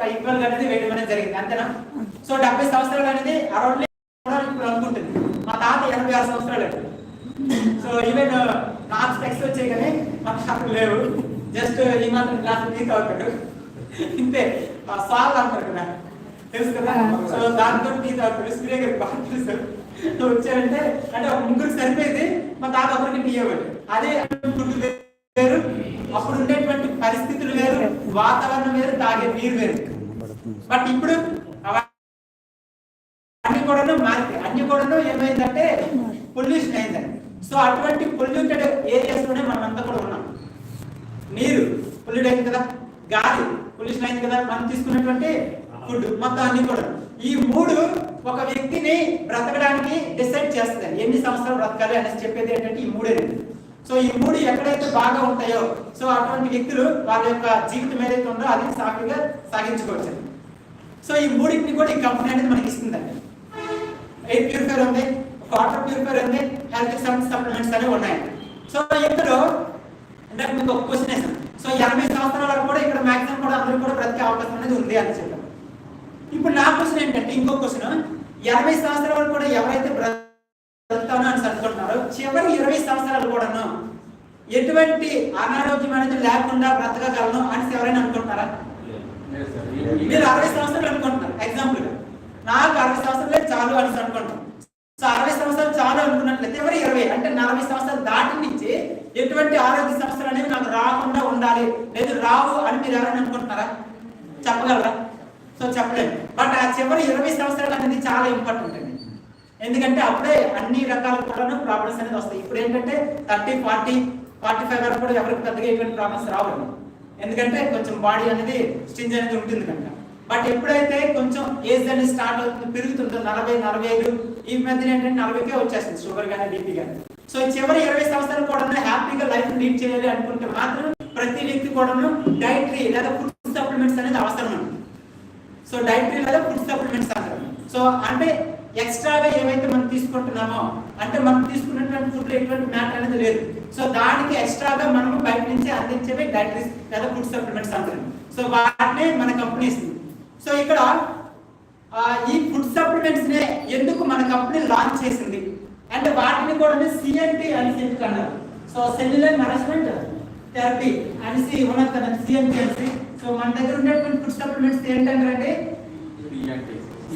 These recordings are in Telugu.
ఒక ఈక్వల్ అనేది వేయడం అనేది జరిగింది అంతేనా? సో డెబ్బై సంవత్సరాలు అనేది అరౌండ్ ఇప్పుడు అనుకుంటుంది. మా తాత ఎనభై ఆరు సంవత్సరాలు సో ఈవెన్ నాకు స్పెక్స్ వచ్చాయి కానీ మాకు షాపులు లేవు. జస్ట్ ఈ మాత్రం గ్లాస్ టీ అవుతాడు. ఇంతే. సాల్ అంటారు కదా. తెలుసు కదా? సో దాంతో టీ తాగుతాడు సూర్య గారికి బాగా తెలుసు సో వచ్చారంటే అంటే ఒక ముగ్గురు సరిపోయింది మా తాత ఒకరికి టీ ఇవ్వండి అదే ఫుడ్ వేరు అప్పుడు ఉండేటువంటి పరిస్థితులు వేరు వాతావరణం వేరు తాగే నీరు వేరు. బట్ ఇప్పుడు అన్ని కూడాను మారిపోయి అన్ని కూడాను ఏమైందంటే పొల్యూషన్ అయిందండి. సో అటువంటి పొల్యూటెడ్ ఏరియాస్లోనే మనం అంతా కూడా ఉన్నాం. నీరు పొల్యూట్ అయింది కదా గాలి పొల్యూషన్ అయింది కదా మనం తీసుకున్నటువంటి ఫుడ్ మొత్తం అన్ని కూడా. ఈ మూడు ఒక వ్యక్తిని బ్రతకడానికి డిసైడ్ చేస్తుంది ఎన్ని సంవత్సరాలు బ్రతకాలి అనేసి చెప్పేది ఏంటంటే ఈ మూడే సో ఈ మూడు ఎక్కడైతే బాగా ఉంటాయో సో అటువంటి వ్యక్తులు వాళ్ళ యొక్క జీవితం ఏదైతే ఉందో అది సాఫీగా సాగించుకోవచ్చు. సో ఈ మూడింటిని కూడా ఈ కంపెనీ అనేది మనకి ఇస్తుందండి. ఎయిర్ ప్యూరిఫైర్ ఉంది వాటర్ ప్యూరిఫైర్ ఉంది హెల్త్ సప్లిమెంట్స్ అనేవి ఉన్నాయి. సో ఇందులో అంటే మీకు ఒక క్వశ్చన్ వేసాను సో ఎనభై సంవత్సరాల వరకు కూడా ఇక్కడ మాక్సిమం కూడా అందరూ కూడా బ్రతికే అవకాశం అనేది ఉంది అని చెప్పారు. ఇప్పుడు నా క్వశ్చన్ ఏంటంటే ఇంకో క్వశ్చన్ ఎనభై సంవత్సరాల వరకు కూడా ఎవరైతే బ్రతుకుతానో అని అనుకుంటున్నారో చివరి ఇరవై సంవత్సరాలు కూడాను ఎటువంటి అనారోగ్యం అనేది లేకుండా బ్రతకగలను అని ఎవరైనా అనుకుంటున్నారా? మీరు అరవై సంవత్సరాలు అనుకుంటున్నారు. ఎగ్జాంపుల్ నాకు అరవై సంవత్సరాలే చాలు అని అనుకుంటాం సో అరవై సంవత్సరాలు చాలు అనుకున్నట్లయితే ఎవరు ఇరవై? అంటే నలభై సంవత్సరాలు దాటి నుంచి ఎటువంటి ఆరోగ్య సమస్యలు అనేవి నాకు రాకుండా ఉండాలి. లేదు రావు అని మీరు ఎవరైనా అనుకుంటున్నారా? చెప్పగలరా? సో చెప్పలేము బట్ ఆ చివరి ఇరవై సంవత్సరాలు అనేది చాలా ఇంపార్టెంట్ అండి. ఎందుకంటే అప్పుడే అన్ని రకాల కూడా ప్రాబ్లమ్స్ అనేది వస్తాయి. ఇప్పుడు ఏంటంటే థర్టీ ఫార్టీ ఫార్టీ ఫైవ్ వరకు కూడా ఎవరికి పెద్దగా ఎటువంటి ప్రాబ్లమ్స్ రావండి ఎందుకంటే కొంచెం బాడీ అనేది స్టింజ్ అనేది ఉంటుంది కనుక. బట్ ఎప్పుడైతే కొంచెం ఏజ్ అనేది స్టార్ట్ అవుతుంది పెరుగుతుందో నలభై నలభై ఐదు ఈ మధ్యన ఏంటంటే నలభైకే వచ్చేస్తుంది షుగర్ కానీ బీపీ కానీ సో చివరి ఇరవై సంవత్సరాలు కూడా హ్యాపీగా లైఫ్ లీడ్ చేయాలి అనుకుంటే మాత్రం ప్రతి వ్యక్తి కూడాను డైటరీ లేదా ఫుడ్ సప్లిమెంట్స్ అనేది అవసరం. ఉంటుంది సో డైటరీ లేదా ఫుడ్ సప్లిమెంట్స్ అంటారు సో అంటే ఎక్స్ట్రాగా ఏవైతే మనం తీసుకుంటున్నామో అంటే మనం తీసుకున్నటువంటి ఫుడ్ ఎటువంటి మ్యాటర్ అనేది లేదు. సో దానికి ఎక్స్ట్రాగా మనము బయట నుంచి అందించేవి డైటరీస్ లేదా ఫుడ్ సప్లిమెంట్స్ అంటారు సో వాటిని మన కంపెనీ ఇస్తుంది సో ఇక్కడ ఈ ఫుడ్ సప్లిమెంట్స్ నే ఎందుకు మన కంపెనీ లాంచ్ చేసింది? అంటే వాటిని కూడా సిఎన్టీ అని ఎందుకు అన్నారు? సో సెల్యులర్ నరిష్మెంట్ థెరపీ అనేసి ఉన్నది కదా సిఎన్టీ అనేసి. సో మన దగ్గర ఉండేటువంటి ఫుడ్ సప్లిమెంట్స్ ఏంటంటే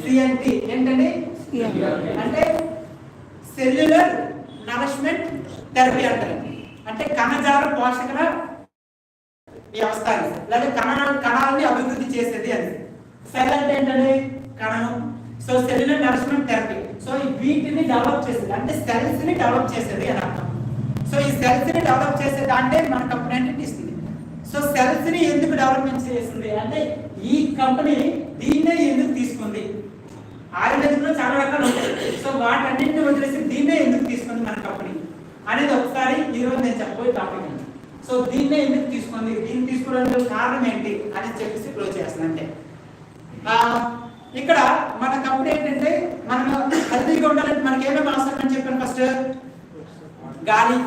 సిఎన్టీ ఏంటండి? అంటే సెల్యులర్ నరిష్మెంట్ థెరపీ అంటారు. అంటే కణజాల పోషకల వ్యవస్థ లేదా కణ కణాలని అభివృద్ధి చేసేది అది. సెల్ అంటే ఏంటంటే కణం so cellular nourishment therapy so ఈ వీటిని డెవలప్ చేసేది. అంటే సెల్స్ని డెవలప్ చేసేది అని అర్థం. సో ఈ సెల్స్ని డెవలప్ చేసేది అంటే మన కంపెనీ అంటే ఇస్తుంది. సో సెల్స్ని ఎందుకు డెవలప్మెంట్ చేస్తుంది? అంటే ఈ కంపెనీ దీన్నే చాలా రకాలు ఉంటాయి. సో వాటన్నింటిని వదిలేసి దీన్నే ఎందుకు తీసుకుంది మన కంపెనీ అనేది ఒకసారి ఈ రోజు నేను చెప్పబోయే టాపిక్ అండి. సో దీన్నే ఎందుకు తీసుకుంది? దీన్ని తీసుకోవడానికి కారణం ఏంటి? అని చెప్పేసి క్లోజ్ చేస్తాను. అంటే ఆ, ఇక్కడ మన కంపెనీ ఏంటంటే మనం హెల్తీగా ఉండాలంటే మనకి ఏమేమి అవసరం అని చెప్పాను ఫస్ట్ గాలి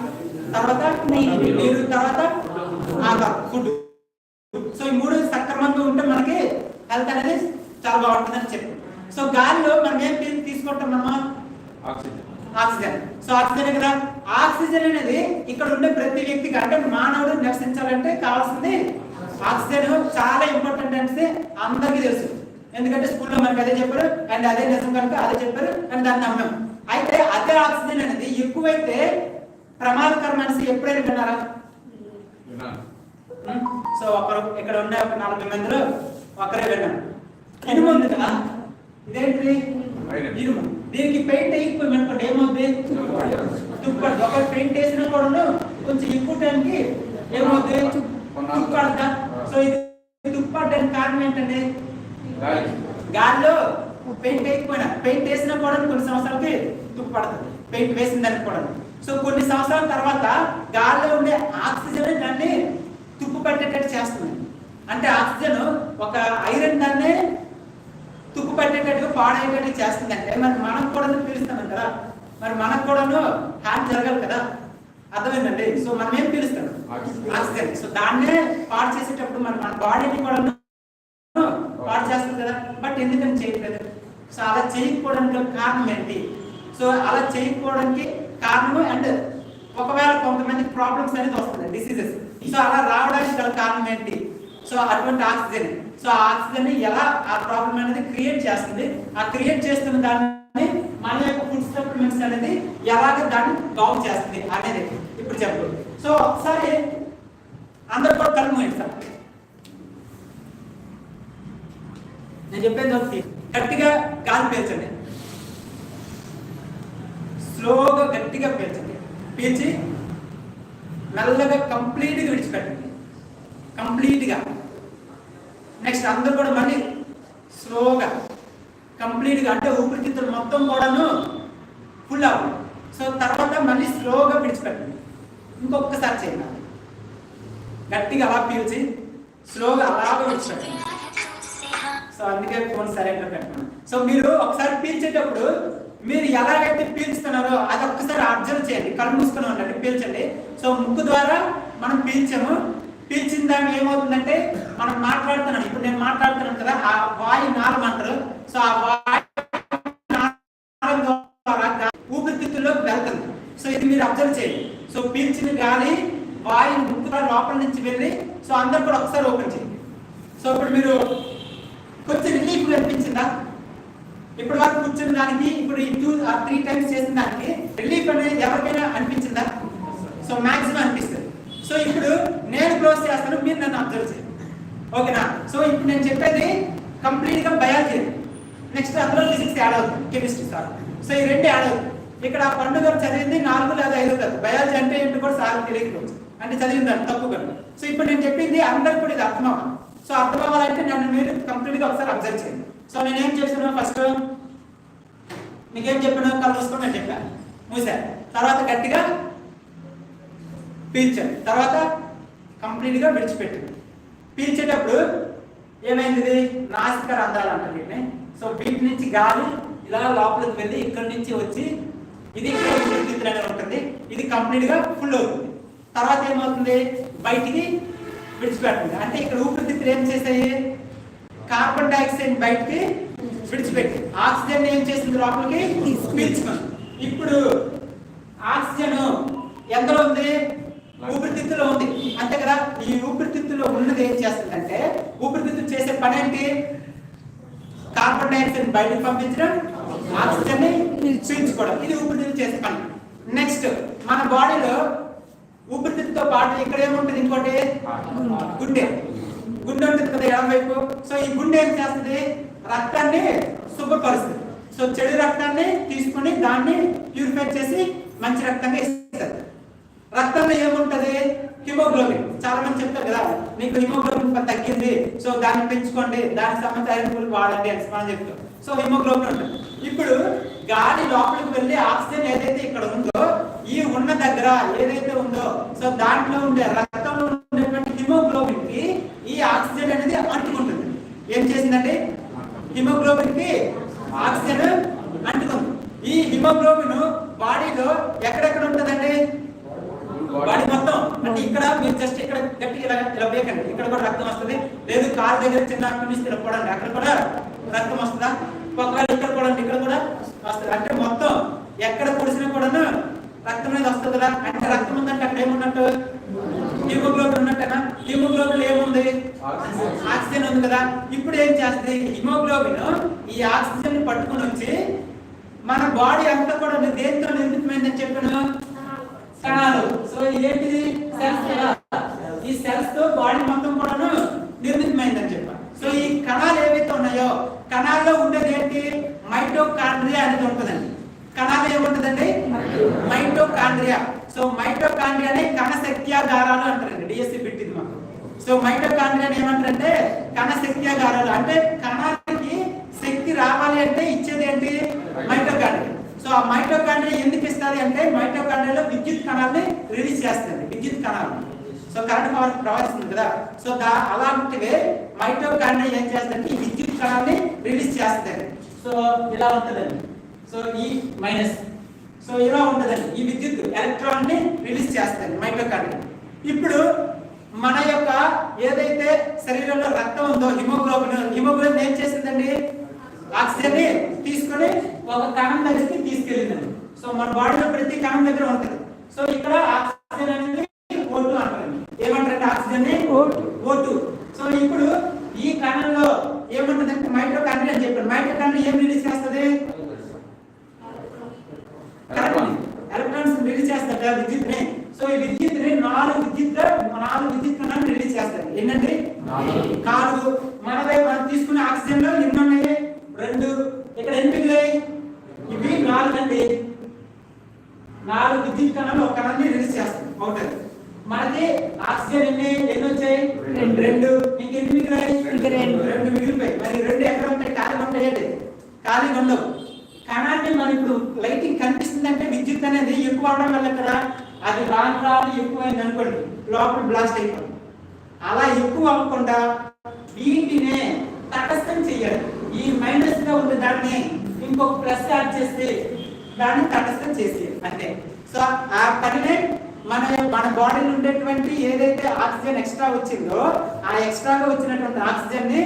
తర్వాత నీరు తర్వాత ఆహారం ఫుడ్ సో ఈ మూడు సక్రమంగా ఉంటే మనకి హెల్త్ అనేది చాలా బాగుంటుందని చెప్పాను. సో గాలిలో మనం ఏం తీ- తీసుకుంటాం మనము ఆక్సిజన్. సో ఆక్సిజన్ కదా? ఆక్సిజన్ అనేది ఇక్కడ ఉండే ప్రతి వ్యక్తికి అంటే మానవుడు నివసించాలంటే కావాల్సింది ఆక్సిజన్. చాలా ఇంపార్టెంట్ అంటే అందరికీ తెలుసు. ఎందుకంటే స్కూల్లో మనకి అదే చెప్పారు అండ్ అదే నిజం కనుక అదే చెప్పారు అండ్ దాన్ని నమ్మాం. అయితే అదే ఆక్సిజన్ అనేది ఎక్కువైతే ప్రమాదకరం అనేసి ఎప్పుడైనా విన్నారా? సో ఒకరు ఇక్కడ ఉన్న ఒక నలభై మందిలో ఒకరే విన్నాను ఇనుము ఉంది కదా? ఇదేంటి ఇనుము దీనికి పెయింట్ అయిపోయి అనుకోండి ఏమవుతుంది తుప్పడు ఒక పెయింట్ వేసినా కూడా కొంచెం ఎక్కువ టైంకి ఏమవుతుంది తుప్పడతా సో ఇది తుప్పడడానికి కారణం ఏంటండి? గాల్లో పెయింట్ వేయకపోయినా పెయింట్ వేసినా కూడా కొన్ని సంవత్సరాలకి తుప్పు పడుతుంది పెయింట్ వేసిన దానికి కూడా సో కొన్ని సంవత్సరాల తర్వాత గాల్లో ఉండే ఆక్సిజన్ దాన్ని తుప్పు పట్టేటట్టు చేస్తుంది. అంటే ఆక్సిజన్ ఒక ఐరన్ దాన్ని తుప్పు పట్టేటట్టుగా పాడేటట్టు చేస్తుంది అంటే మరి మనం కూడా పీలుస్తాం కదా. మరి మనకు కూడాను హార్ట్ జరగాలి కదా. అర్థమైందండి? సో మనం ఏం పీలుస్తాం? ఆక్సిజన్. సో దాన్నే పాడు చేసేటప్పుడు మరి మన బాడీని కూడా పాడు చేస్తుంది కదా. బట్ ఎందుకని చేయట్లేదు? సో అలా చేయకపోవడానికి కారణం ఏంటి? సో అలా చేయకపోవడానికి కారణం అండ్ ఒకవేళ కొంతమంది ప్రాబ్లమ్స్ అనేది వస్తుంది డిసీజెస్ సో అలా రావడానికి గల కారణం ఏంటి? సో అటువంటి ఆక్సిజన్. సో ఆ ఆక్సిజన్ ఎలా ఆ ప్రాబ్లం అనేది క్రియేట్ చేస్తుంది? ఆ క్రియేట్ చేస్తున్న దాన్ని మన యొక్క ఫుడ్ సప్లిమెంట్స్ అనేది ఎలాగ దాన్ని బాగు చేస్తుంది అనేది ఇప్పుడు చెప్పు. సో ఒకసారి అందరు కూడా కళ్ళు సార్ నేను చెప్పేది ఒకటి. గట్టిగా గాలి పీల్చండి. స్లోగా గట్టిగా పీల్చండి. పీల్చి మెల్లగా కంప్లీట్గా విడిచిపెట్టండి. కంప్లీట్గా నెక్స్ట్ అందరూ కూడా మళ్ళీ స్లోగా కంప్లీట్గా అంటే ఊపిరితిత్తులు మొత్తం కూడాను ఫుల్ అవ్వాలి. సో తర్వాత మళ్ళీ స్లోగా విడిచిపెట్టండి. ఇంకొకసారి చేయండి. గట్టిగా అలా పీల్చి స్లోగా అలాగ విడిచిపెట్టండి. సో అందుకే ఫోన్ సైలెంట్ పెట్టాను సో మీరు ఒకసారి పీల్చేటప్పుడు మీరు ఎలాగైతే పీల్చుతున్నారో అది ఒక్కసారి అబ్జర్వ్ చేయండి. కళ్ళు మూసుకుని ఉండండి పీల్చండి. సో ముక్కు ద్వారా మనం పీల్చాము. పీల్చిన దాంట్లో ఏమవుతుందంటే మనం మాట్లాడుతున్నాం. ఇప్పుడు నేను మాట్లాడుతున్నాను కదా ఆ వాయు నాళం అంటారు. సో ఆ వాయు నాళం ఊపిరితిత్తుల్లోకి వెళ్తుంది. సో ఇది మీరు అబ్జర్వ్ చేయండి. సో పీల్చిన గాలి వాయు ముక్కు లోపల నుంచి వెళ్ళి సో అందరు కూడా ఒకసారి ఓపెన్ చేయండి. సో ఇప్పుడు మీరు కొంచెం రిలీఫ్ అనిపించిందా? ఇప్పుడు వరకు కూర్చున్న దానికి ఇప్పుడు ఈ టూ త్రీ టైమ్స్ చేసిన దానికి రిలీఫ్ అనేది ఎవరికైనా అనిపించిందా? సో మాక్సిమం అనిపిస్తుంది. సో ఇప్పుడు క్లోజ్ చేస్తాను మీరు నన్ను అబ్జర్వ్ చేయండి ఓకేనా? సో ఇప్పుడు నేను చెప్పేది కంప్లీట్గా బయాలజీ నెక్స్ట్ అందులో ఫిజిక్స్ యాడ్ అవుతుంది కెమిస్ట్రీ సార్ సో ఈ రెండు యాడ్ అవుతుంది. ఇక్కడ ఆ పండుగ చదివింది నాలుగు లేదా ఐదు కాదు. బయాలజీ అంటే ఏంటి కూడా సార్ తెలియకపోవచ్చు అంటే చదివింది తప్పు కదా. సో ఇప్పుడు నేను చెప్పింది అందరికి కూడా ఇది అర్థం అవ్వాలి సో అర్థం అవ్వాలంటే నన్ను మీరు కంప్లీట్గా ఒకసారి అబ్జర్వ్ చేయండి. సో నేను ఏం చేస్తున్నాను ఫస్ట్ మీకేం చెప్పాను కళ్ళు మూసుకొని నేను చెప్పాను మూసాను తర్వాత గట్టిగా పీల్చండి తర్వాత కంప్లీట్గా విడిచిపెట్టింది. పీల్చేటప్పుడు ఏమైంది నాసిక రంధ్రాలు అంటారు వీటిని సో వీటి నుంచి గాలి ఇలా లోపలికి వెళ్ళి ఇక్కడి నుంచి వచ్చి ఇది ఇక్కడ ఉంటుంది. ఇది కంప్లీట్గా ఫుల్ అవుతుంది. తర్వాత ఏమవుతుంది? బయటికి విడిచిపెడుతుంది. అంటే ఇక్కడ ఊపిరితిత్తులు ఏం చేసాయి కార్బన్ డైఆక్సైడ్ బయటికి విడిచిపెట్టి ఆక్సిజన్ ఏం చేసింది లోపలికి? పీల్చుకుంది. ఇప్పుడు ఆక్సిజన్ ఎంతలో ఉంది? ఊపిరితిత్తులో ఉంది. అంతే కదా ఈ ఊపిరితిత్తులో ఉన్నది ఏం చేస్తుందంటే ఊపిరితిత్తులు చేసే పని ఏంటి కార్బన్ డైఆక్సైడ్ బయటకు పంపించడం ఆక్సిజన్ని పీల్చుకోవడం. ఇది ఊపిరితిత్తులు చేసే పని. నెక్స్ట్ మన బాడీలో ఊపిరితిత్తుతో పాటు ఇక్కడ ఏముంటుంది ఇంకోటి? గుండె. గుండె ఉంటుంది కదా ఎడం వైపు సో ఈ గుండె ఏం చేస్తుంది? రక్తాన్ని శుభ్రపరుస్తుంది సో చెడు రక్తాన్ని తీసుకుని దాన్ని ప్యూరిఫై చేసి మంచి రక్తంగా ఇస్తుంది. రక్తంలో ఏముంటది? హిమోగ్లోబిన్. చాలా మంది చెప్తారు కదా మీకు హిమోగ్లోబిన్ తగ్గింది సో దాన్ని పెంచుకోండి దానికి సంబంధించిన వాడండి అని మనం చెప్తాం. సో హిమోగ్లోబిన్ ఉంటుంది. ఇప్పుడు గాలి లోపలికి వెళ్ళి ఆక్సిజన్ ఏదైతే ఇక్కడ ఉందో ఈ ఉన్న దగ్గర ఏదైతే ఉందో సో దాంట్లో ఉండే రక్తంలో ఉండేటువంటి హిమోగ్లోబిన్కి ఈ ఆక్సిజన్ అనేది అంటుకుంటుంది. ఏం చేసిందండి? హిమోగ్లోబిన్కి ఆక్సిజన్ అంటుకుంది. ఈ హిమోగ్లోబిన్ బాడీలో ఎక్కడెక్కడ ఉంటుందండి? బాడీ మొత్తం. అంటే ఇక్కడ మీరు జస్ట్ ఇక్కడ గట్టి ఇలా ఇలా ఇక్కడ కూడా రక్తం వస్తుంది. లేదు కాలు దగ్గర చిన్న పిలిస్తే ఇలా చూడండి అక్కడ కూడా రక్తం వస్తుందా? ఒకవేళ ఇక్కడ కూడా ఇక్కడ కూడా వస్తుంది. అంటే మొత్తం ఎక్కడ పొడిసినా కూడాను రక్తం అనేది వస్తుంది కదా అంటే రక్తం ఉందంటే అక్కడ ఏమున్నట్టు? హిమోగ్లోబిన్ ఉన్నట్టేనా? హిమోగ్లోబిన్ ఏముంది? ఆక్సిజన్ ఉంది కదా. ఇప్పుడు ఏం చేస్తుంది? హిమోగ్లోబిన్ ఈ ఆక్సిజన్ పట్టుకుని వచ్చి మన బాడీ అంతా కూడా దేంతో నిర్మితమైందని చెప్పాను? కణాలు సో ఏంటిది సెల్స్ కదా. ఈ సెల్స్తో బాడీ మొత్తం కూడాను నిర్మితమైందని చెప్పారు సో ఈ కణాలు ఏవైతే ఉన్నాయో కణాల్లో ఉండేది ఏంటి? మైటోకాండ్రియా అనేది ఉంటుందండి. కణాలు ఏముంటుందండి? మైటోకాండ్రియా. సో మైటోకాండ్రియాని కణ శక్త్యాగారాలు అంటారండి డిఎస్సి పెట్టింది మాకు. సో మైటోకాండ్రియా ఏమంటారంటే కణ శక్త్యాగారాలు అంటే కణానికి శక్తి రావాలి అంటే ఇచ్చేది ఏంటి? మైటోకాండ్రియా. సో ఆ మైటోకాండ్రియా ఎందుకు ఇస్తుంది అంటే మైటోకాండ్రియాలో విద్యుత్ కణాలని రిలీజ్ చేస్తుంది విద్యుత్ కణాలు. సో కరెంట్ పవర్ ప్రవహిస్తుంది కదా. సో దా అలాంటివే మైటోకాండ్రియా ఏం చేస్తుందంటే ఈ విద్యుత్ కణాలని రిలీజ్ చేస్తుంది సో ఇలా ఉంటుందండి. సో ఈ మైనస్ సో ఇలా ఉంటుందండి. ఈ విద్యుత్ ఎలక్ట్రాన్ని రిలీజ్ చేస్తుంది మైటోకాండ్రియా ఇప్పుడు మన యొక్క ఏదైతే శరీరంలో రక్తం ఉందో హిమోగ్లోబిన్ హిమోగ్లోబిన్ ఏం చేసిందండి ఆక్సిజన్ని తీసుకొని ఒక కణం దగ్గరికి తీసుకెళ్ళిందండి సో మన బాడీలో ప్రతి కణం దగ్గర ఉంటుంది. సో ఇక్కడ ఆక్సిజన్ అనేది ఓటు అంటారు. ఏమంటారంటే ఆక్సిజన్ ఓటు సో ఇప్పుడు ఈ కణంలో ఏమంటుందంటే మైటోకాండ్రియా అని చెప్పారు. మైటోకాండ్రియా ఏం రిలీజ్ చేస్తుంది? ఎలక్ట్రాన్స్. రిలీజ్ చేస్తారు కదా విద్యుత్ని సో ఈ విద్యుత్ని నాలుగు విద్యుత్ నాలుగు విద్యుత్ కణాలు రిలీజ్ చేస్తారు ఎన్నండి నాలుగు. మనదే మనం తీసుకునే ఆక్సిజన్లో ఎన్ని ఉన్నాయి రెండు ఇక్కడ ఎన్ని మిగిలాయి ఇవి నాలుగు అండి నాలుగు విద్యుత్ కణాలు ఒక కణాన్ని రిలీజ్ చేస్తాం అవుతుంది మనకి ఆక్సిజన్ ఎన్ని ఎన్ని వచ్చాయి రెండు. రెండు ఇంకెన్ని మిగిలాయి ఇంకా రెండు. రెండు మిగిలిపోయి మరి రెండు ఎక్కడ ఉంటాయి ఖాళీ ఉంటాయండి ఖాళీ ఉండవు కణాన్ని మనం ఇప్పుడు లైటింగ్ కనిపిస్తుందంటే విద్యుత్ అనేది ఎక్కువ అవడం వల్ల కదా అది రాను రాను ఎక్కువైంది అనుకోండి లోపల బ్లాస్ట్ అయిపోయింది అలా ఎక్కువ అవ్వకుండా వీటినే తటస్థం చేయాలి. ఈ మైనస్గా ఉన్న దాన్ని ఇంకొక ప్లస్ యాడ్ చేస్తే దాన్ని తటస్థం చేసేయాలి. అంతే. సో ఆ పనినే మన మన బాడీలో ఉండేటువంటి ఏదైతే ఆక్సిజన్ ఎక్స్ట్రా వచ్చిందో ఆ ఎక్స్ట్రాగా వచ్చినటువంటి ఆక్సిజన్ని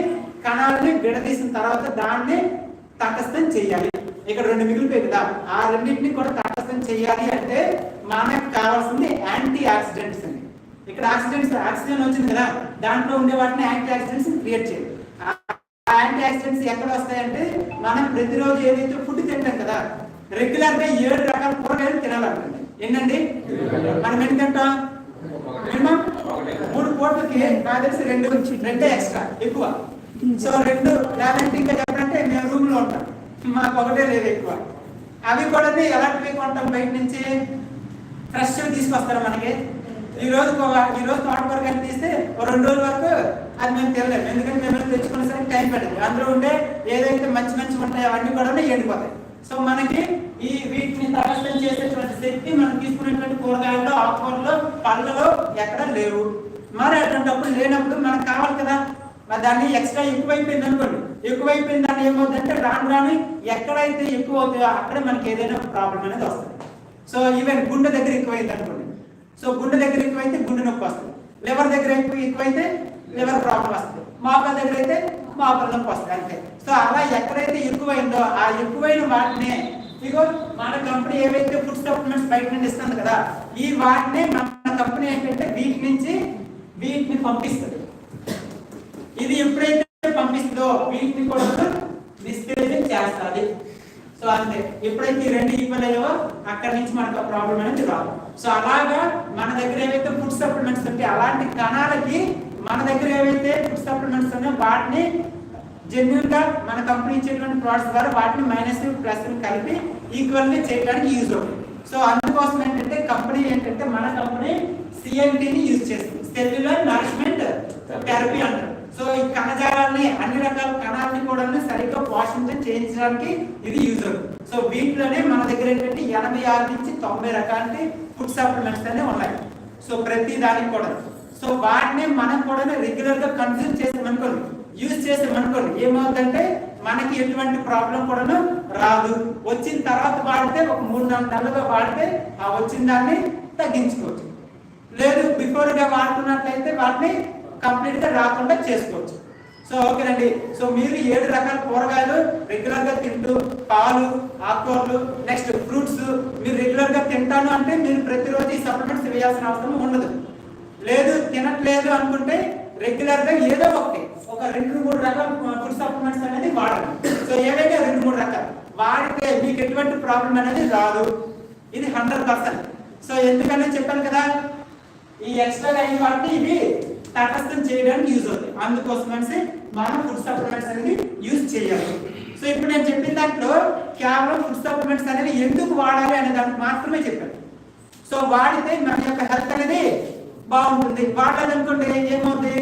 కణాలని విడదీసిన తర్వాత దాన్ని తటస్థం చేయాలి. ఇక్కడ రెండు మిగిలిపోయి కదా ఆ రెండింటిని కూడా తటస్థం చేయాలి అంటే మనకు కావాల్సింది యాంటీ ఆక్సిడెంట్స్ అండి ఇక్కడ ఆక్సిడెంట్స్ ఆక్సిజన్ వచ్చింది కదా దాంట్లో ఉండే వాటిని యాంటీ ఆక్సిడెంట్స్ క్రియేట్ చేయాలి. ఆ యాంటీ ఆక్సిడెంట్స్ ఎక్కడ వస్తాయంటే మనం ప్రతిరోజు ఏదైతే ఫుడ్ తింటాం కదా రెగ్యులర్గా ఏడు రకాల కూరగాయలు తినాలంటుంది. ఏంటండి? మనం ఎన్ని తింటాం? మినిమం మూడు పూటలకి నాకు తెలిసి రెండు రెండే ఎక్స్ట్రా ఎక్కువ. సో రెండు లేదంటే ఇంకా చెప్పాలంటే మేము రూమ్లో ఉంటాం. మాకు ఒకటే లేదు ఎక్కువ. అవి కూడా ఎలాంటివి కొంటాం బయట నుంచి? ఫ్రెష్ తీసుకొస్తారు మనకి. ఈ రోజు ఒక- ఈ రోజు తోటకూరగాయలు తీస్తే ఒక రెండు రోజుల వరకు అది మేము తినలేము. ఎందుకంటే మేము తెచ్చుకునేసరికి తెచ్చుకునే సరికి టైం పడుతుంది అందులో ఉండే ఏదైతే మంచి మంచి ఉంటాయో అవన్నీ కూడా ఎండిపోతాయి. సో మనకి ఈ వీటిని తటస్థం చేసేటువంటి శక్తి మనం తీసుకునేటువంటి కూరగాయల్లో ఆకుకూరలో పళ్ళలో ఎక్కడ లేవు. మరి అటువంటిప్పుడు లేనప్పుడు మనకు కావాలి కదా. మరి దాన్ని ఎక్స్ట్రా ఎక్కువైపోయింది అనుకోండి. ఎక్కువైపోయింది దాన్ని ఏమవుతుందంటే రాను రాను ఎక్కడైతే ఎక్కువ అవుతాయో అక్కడే మనకి ఏదైనా ప్రాబ్లం అనేది వస్తుంది. సో ఈవెన్ గుండె దగ్గర ఎక్కువైంది అనుకోండి. సో గుండె దగ్గర ఎక్కువైతే గుండె నొప్పి వస్తుంది. లివర్ దగ్గర ఎక్కువ ఎక్కువైతే లివర్ ప్రాబ్లం వస్తుంది. మోకాల దగ్గర అయితే మోకాల నొప్పి వస్తుంది అంతే. సో అలా ఎక్కడైతే ఎక్కువైందో ఆ ఎక్కువైన వాటినే ఇగో మన కంపెనీ ఏవైతే ఫుడ్ సప్లిమెంట్స్ బయట నుండి ఇస్తుంది కదా ఈ వాటినే మన కంపెనీ ఏంటంటే వీటి నుంచి వీటిని పంపిస్తుంది. ఇది ఎప్పుడైతే పంపిస్తుందో వీటిని కూడా డిస్కరేజ్ చేస్తుంది. సో అంతే. ఎప్పుడైతే రెండు ఈక్వల్ అయ్యో అక్కడి నుంచి మనకు ప్రాబ్లం అనేది రాదు. సో అలాగా మన దగ్గర ఏవైతే ఫుడ్ సప్లిమెంట్స్ ఉంటాయి అలాంటి కణాలకి మన దగ్గర ఏవైతే ఫుడ్ సప్లిమెంట్స్ ఉన్నాయో వాటిని జెన్యున్గా మన కంపెనీ ఇచ్చేటువంటి ప్రోడక్ట్స్ ద్వారా వాటిని మైనస్ ప్లస్ కలిపి ఈక్వల్గా చేయడానికి యూజ్ అవుతుంది. సో అందుకోసం ఏంటంటే కంపెనీ ఏంటంటే మన కంపెనీ సిఎన్టీని యూజ్ చేస్తుంది. సెల్యులర్ నరిష్మెంట్ థెరపీ అంటారు. సో ఈ కణజాలాన్ని అన్ని రకాల కణాలని కూడా సరిగ్గా పోషించడం చేయించడానికి ఇది యూజ్ అవుతుంది. సో వీటిలోనే మన దగ్గర ఏంటంటే ఎనభై ఆరు నుంచి తొంభై రకాల ఫుడ్ సప్లిమెంట్స్ అనేవి ఉన్నాయి. సో ప్రతి దానికి కూడా సో వాటిని మనం కూడా రెగ్యులర్గా చేసే చేసామనుకోండి యూజ్ చేసామనుకోండి ఏమవుతుందంటే మనకి ఎటువంటి ప్రాబ్లం కూడా రాదు. వచ్చిన తర్వాత వాడితే ఒక మూడు నాలుగు నెలలుగా వాడితే ఆ వచ్చిన దాన్ని తగ్గించుకోవచ్చు. లేదు బిఫోర్గా వాడుతున్నట్లయితే వాటిని కంప్లీట్గా రాకుండా చేసుకోవచ్చు. సో ఓకేనండి. సో మీరు ఏడు రకాల కూరగాయలు రెగ్యులర్గా తింటూ పాలు ఆకుకూరలు నెక్స్ట్ ఫ్రూట్స్ మీరు రెగ్యులర్గా తింటాను అంటే మీరు ప్రతిరోజు ఈ సప్లిమెంట్స్ వేయాల్సిన అవసరం ఉండదు. లేదు తినట్లేదు అనుకుంటే రెగ్యులర్గా ఏదో ఒకటి ఒక రెండు మూడు రకాల ఫుడ్ సప్లిమెంట్స్ అనేది వాడాలి సో ఏవైతే రెండు మూడు రకాలు వాడితే మీకు ఎటువంటి ప్రాబ్లం అనేది రాదు. ఇది హండ్రెడ్ పర్సెంట్. సో ఎందుకనే చెప్పాను కదా ఈ ఎక్స్ట్రా అయిన వాటిని ఇవి తటస్థం చేయడానికి యూజ్ అవుతాయి. అందుకోసమనేసి మనం ఫుడ్ సప్లిమెంట్స్ అనేది యూజ్ చేయాలి. సో ఇప్పుడు నేను చెప్పిన దాంట్లో కేవలం ఫుడ్ సప్లిమెంట్స్ అనేవి ఎందుకు వాడాలి అనే దానికి మాత్రమే చెప్పాను. సో వాడితే మన యొక్క హెల్త్ అనేది బాగుంటుంది. వాడాలనుకుంటే ఏమవుతుంది?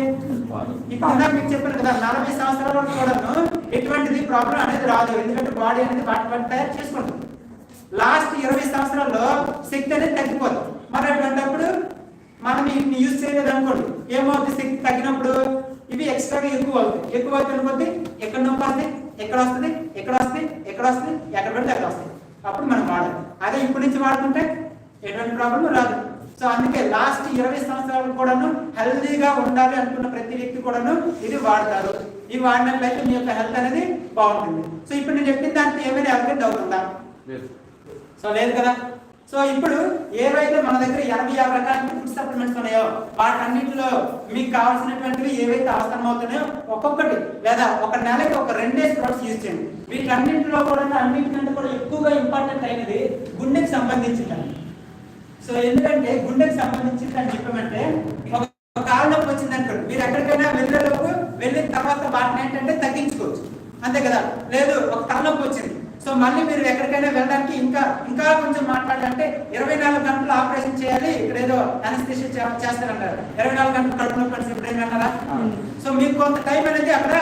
ఇప్పుడు మీకు చెప్పాను కదా నలభై సంవత్సరాల వరకు కూడాను ఎటువంటిది ప్రాబ్లం అనేది రాదు. ఎందుకంటే బాడీ అనేది వాటి వాటి తయారు చేసుకుంటుంది. లాస్ట్ ఇరవై సంవత్సరాల్లో శక్తి అనేది తగ్గిపోతుంది మరి అటువంటిప్పుడు మనం వీటిని యూజ్ చేయలేదు అనుకోండి. ఏమవుతుంది శక్తి తగ్గినప్పుడు ఇవి ఎక్స్ట్రాగా ఎక్కువ అవుతాయి. ఎక్కువ అవుతున్న కొద్దీ ఎక్కడ నొప్పి వస్తుంది? ఎక్కడ వస్తుంది? ఎక్కడ వస్తుంది? ఎక్కడ వస్తుంది? ఎక్కడ పడితే అక్కడ వస్తుంది. అప్పుడు మనం వాడాలి. అదే ఇప్పటి నుంచి వాడుకుంటే ఎటువంటి ప్రాబ్లం రాదు. సో అందుకే లాస్ట్ ఇరవై సంవత్సరాలు కూడాను హెల్దీగా ఉండాలి అనుకున్న ప్రతి వ్యక్తి కూడాను ఇది వాడతారు. ఇది వాడినట్లయితే మీ యొక్క హెల్త్ అనేది బాగుంటుంది. సో ఇప్పుడు నేను చెప్పిన దానికి ఏమైనా ఎవరికైనా డౌట్ ఉందా? సో లేదు కదా? సో ఇప్పుడు ఏవైతే మన దగ్గర ఎనభై ఆరు రకాల ఫుడ్ సప్లిమెంట్స్ ఉన్నాయో వాటన్నిటిలో మీకు కావాల్సినటువంటివి ఏవైతే అవసరం అవుతున్నాయో ఒక్కొక్కటి లేదా ఒక నెలకి ఒక రెండే స్ప్రోట్స్ యూజ్ చేయండి. వీటన్నింటిలో కూడా అన్నింటికంటే కూడా ఎక్కువగా ఇంపార్టెంట్ అయినది గుండెకి సంబంధించింది సో ఎందుకంటే గుండెకి సంబంధించింది అని చెప్పమంటే ఒక ఒక కాలు నొప్పి వచ్చింది అనుకోండి మీరు ఎక్కడికైనా వెళ్ళేలోపు వెళ్ళిన తర్వాత వాటిని ఏంటంటే తగ్గించుకోవచ్చు. అంతే కదా? లేదు ఒక తలనొప్పి వచ్చింది. సో మళ్ళీ మీరు ఎక్కడికైనా వెళ్ళడానికి ఇంకా ఇంకా కొంచెం మాట్లాడాలంటే ఇరవై నాలుగు గంటలు ఆపరేషన్ చేయాలి ఇక్కడ ఏదో అనస్థిషియా చేస్తారన్నారు. ఇరవై నాలుగు గంటలు కడుపు నొప్పి అన్నారా సో మీకు కొంత టైం అనేది అక్కడ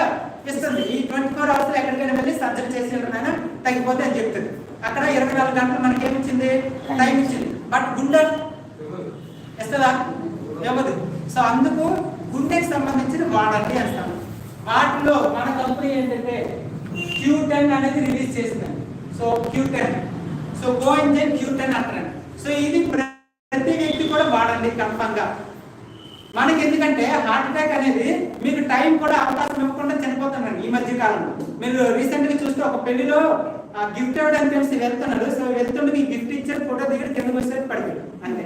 ఇస్తుంది. ఈ ట్వంటీ ఫోర్ అవర్స్ ఎక్కడికైనా వెళ్ళి సర్జరీ చేసి ఎవరైనా తగ్గిపోతే అని చెప్తుంది. అక్కడ ఇరవై నాలుగు గంటలు మనకి ఏమి ఇచ్చింది టైం ఇచ్చింది. బట్ గుండె ఇస్తుందా? ఇవ్వదు. సో అందుకు గుండెకి సంబంధించిన వాడండి అంటాం వాటిలో మన కంపెనీ ఏంటంటే క్యూ టెన్ అనేది రిలీజ్ చేసిందండి so Q ten so go engine Q ten అంటారండి సో ఇది ప్రతి వ్యక్తి కూడా వాడండి కన్ఫర్మ్గా మనకి ఎందుకంటే హార్ట్ అటాక్ అనేది మీకు టైం కూడా అవకాశం ఇవ్వకుండా చనిపోతున్నారు ఈ మధ్య కాలంలో. మీరు రీసెంట్గా చూస్తే ఒక పెళ్ళిలో గిఫ్ట్ ఇవ్వడానికి తెలిసి వెళ్తున్నారు. సో వెళ్తుండగా గిఫ్ట్ ఇచ్చారు ఫోటో దగ్గర కింద వచ్చేసరికి పడిపోయారు. అంతే.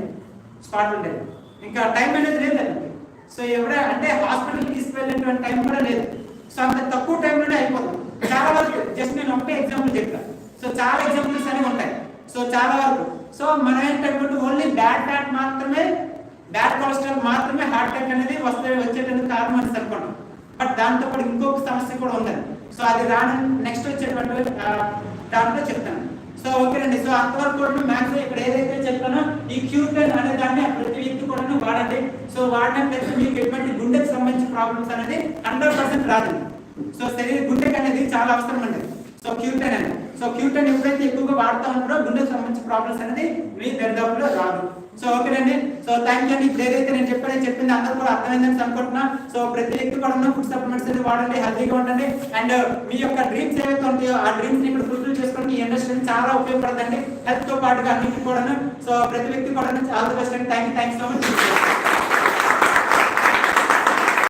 స్పాట్ ఉండేది. ఇంకా టైం అనేది లేదండి సో ఎవడ అంటే హాస్పిటల్ తీసుకువెళ్ళేటువంటి టైం కూడా లేదు. సో అంత తక్కువ టైంలోనే అయిపోతుంది. చాలా వరకు జస్ట్ నేను ఒకటే ఎగ్జాంపుల్ చెప్పాను. సో చాలా ఎగ్జాంపుల్స్ అనేవి ఉంటాయి. సో చాలా వరకు. సో మనం ఏంటంటే ఓన్లీ బ్యాడ్ ఫ్యాట్ మాత్రమే బ్యాడ్ కొలెస్ట్రాల్ మాత్రమే హార్ట్ అటాక్ అనేది వస్తే వచ్చేటందుకు కారణం అని అనుకున్నాం బట్ దాంతో పాటు ఇంకొక సమస్య కూడా ఉందండి సో అది రాను నెక్స్ట్ వచ్చేటువంటి దాంట్లో చెప్తాను. సో ఓకేనండి. సో అంతవరకు కూడా మ్యాథ్స్ ఇక్కడ ఏదైతే చెప్పానో ఈ క్యూటెన్ అనే దాన్ని ప్రతి వ్యక్తి కూడా వాడండి. సో వాడినట్లయితే మీకు ఎటువంటి గుండెకి సంబంధించిన ప్రాబ్లమ్స్ అనేది హండ్రెడ్ పర్సెంట్ రాదు సో శరీర గుండెకి అనేది చాలా అవసరం అండి. సో క్యూటన్ అనేది సో క్యూటన్ ఎప్పుడైతే ఎక్కువగా వాడుతూ ఉంటారో గుండెకి సంబంధించిన ప్రాబ్లమ్స్ అనేది మీ దరిదాపులో రాదు. సో ఓకేనండి సో థ్యాంక్ యూ అండి. ఇప్పుడు ఏదైతే నేను చెప్పాను చెప్పింది అందరూ కూడా అర్థమైందని అనుకుంటున్నా. సో ప్రతి వ్యక్తి కూడా ఫుడ్ సప్లిమెంట్స్ అనేది వాడండి హెల్తీగా ఉండండి. అండ్ మీ యొక్క డ్రీమ్స్ ఏవైతే ఉంటాయో ఆ డ్రీమ్స్ని ఇప్పుడు ఫుల్ఫిల్ చేసుకోవడానికి ఈ ఇండస్ట్రీ చాలా ఉపయోగపడుతుంది హెల్త్తో పాటుగా అన్నింటి కూడా సో ప్రతి వ్యక్తి కూడా ఆల్ ది బెస్ట్ అండి. Thank you thank so much.